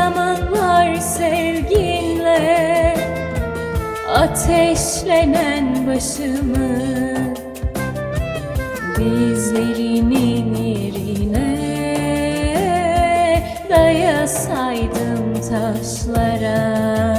zamanlar sevginle ateşlenen başımı Dizlerimin yerine dayasaydım taşlara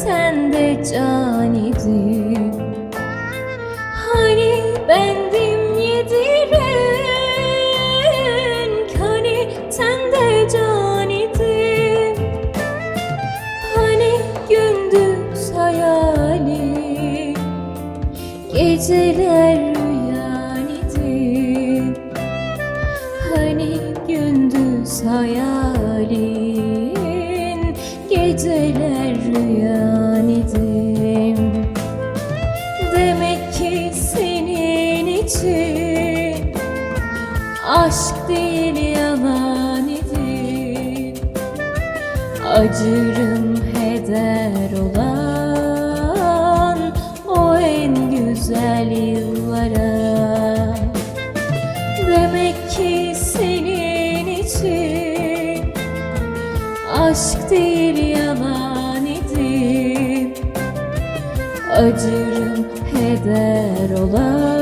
Hani tende can idim Hani bendim yediren Hani tende can idim Hani gündüz hayali Geceler rüyan idim Hani gündüz hayalin Aşk değil yalan idim Acırım heder olan O en güzel yıllara. Demek ki senin için Aşk değil yalan idim Acırım heder olan